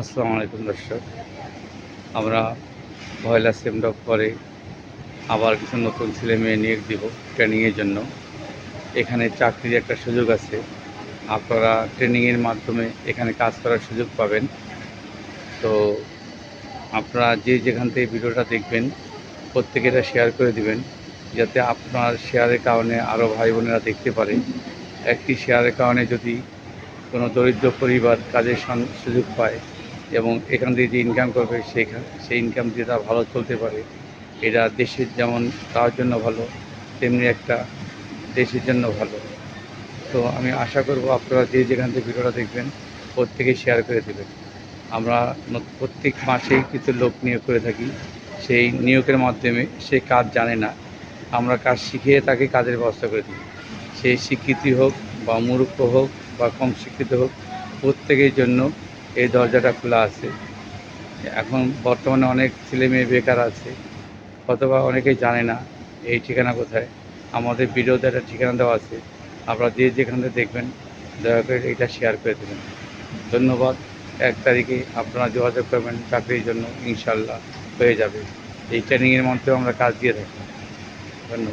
আসসালামু আলাইকুম দর্শক। আমরা ভয়লা সেমডক করে আবার কিছু নতুন ছেলে মেয়ে নিয়োগ দিব ট্রেনিংয়ের জন্য। এখানে চাকরির একটা সুযোগ আছে। আপনারা ট্রেনিংয়ের মাধ্যমে এখানে কাজ করার সুযোগ পাবেন। তো আপনারা যে যেখান থেকে ভিডিওটা দেখবেন প্রত্যেকে এটা শেয়ার করে দিবেন, যাতে আপনার শেয়ারের কারণে আরও ভাই বোনেরা দেখতে পারে। একটি শেয়ারের কারণে যদি কোনো দরিদ্র পরিবার কাজের সুযোগ পায় এবং এখান দিয়ে যে ইনকাম করবে সেখান সেই ইনকাম দিয়ে তারা ভালো চলতে পারে। এটা দেশের যেমন তার জন্য ভালো, তেমনি একটা দেশের জন্য ভালো। তো আমি আশা করব আপনারা যে যেখান থেকে ভিডিওটা দেখবেন, প্রত্যেকেই শেয়ার করে দেবেন। আমরা প্রত্যেক মাসেই কিছু লোক নিয়োগ করে থাকি। সেই নিয়োগের মাধ্যমে সে কাজ জানে না। আমরা কাজ শিখিয়ে তাকে কাজের ব্যবস্থা করে দিই। সেই শিক্ষিত হোক বা মূর্খ হোক বা কম শিক্ষিত হোক, প্রত্যেকের জন্য এই দরজাটা খোলা আছে। এখন বর্তমানে অনেক ছেলে মেয়ে বেকার আছে। অথবা অনেকেই জানে না এই ঠিকানা কোথায়। আমাদের ভিডিওতে একটা ঠিকানা দেওয়া আছে। আপনারা যে যেখান দেখবেন, দয়া করে এটা শেয়ার করে দেবেন। ধন্যবাদ। এক তারিখে আপনারা যোগাযোগ করবেন চাকরির জন্য ইনশাল্লাহ হয়ে যাবে। এই ট্রেনিংয়ের মধ্যেও আমরা কাজ দিয়ে থাকি ধন্যবাদ।